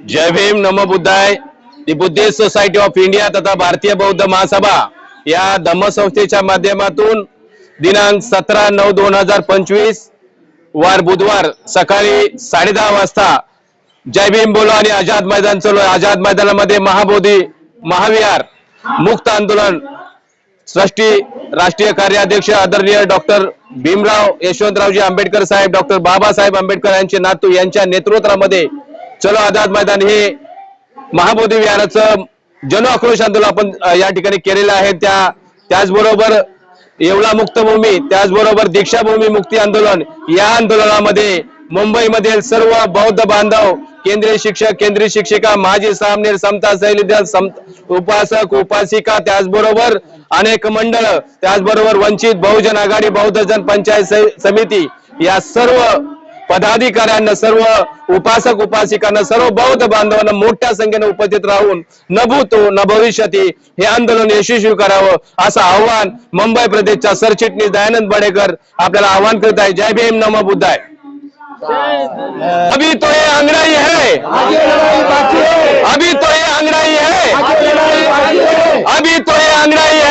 जय भीम नमो बुद्धाय. The Buddhist society of India तथा भारतीय बौद्ध महासभा या धम्मसंस्थेच्या माध्यमातून दिनांक सतरा नऊ दोन हजार पंचवीस वार बुधवार सकाळी साडेदहा वाजता जय भीम बोलो आणि आझाद मैदान चलो. आझाद मैदानामध्ये महाबोधी महाविहार मुक्त आंदोलन सृष्टी राष्ट्रीय कार्याध्यक्ष आदरणीय डॉक्टर भीमराव यशवंतरावजी आंबेडकर साहेब डॉक्टर बाबासाहेब आंबेडकर यांचे नातू यांच्या नेतृत्वामध्ये चलो आझाद मैदान हे महाबोधी विहाराचं जन आक्रोश आंदोलन आपण या ठिकाणी केलेलं आहे. त्या त्याचबरोबर येवला मुक्तभूमी त्याचबरोबर दीक्षाभूमी मुक्ती आंदोलन या आंदोलनामध्ये मुंबईमधील सर्व बौद्ध बांधव केंद्रीय शिक्षक केंद्रीय शिक्षिका माजी सामनेर समता सैनिक उपासक उपासिका त्याचबरोबर अनेक मंडळ त्याचबरोबर वंचित बहुजन आघाडी बौद्ध जन पंचायत समिती या सर्व पदाधिकाऱ्यांना सर्व उपासक उपासिकांना सर्व बौद्ध बांधवांना मोठ्या संख्येने उपस्थित राहून न भूतो न भविष्यती हे आंदोलन यशस्वी करावं असं आव्हान मुंबई प्रदेशच्या सरचिटणीस दयानंद बडेकर आपल्याला आव्हान करत आहे. जय भीम नम बुद्धाय. अभी तो ये अंग्राई है। अभी तो ये अंग्राई है। अभी तो ये अंग्राई है।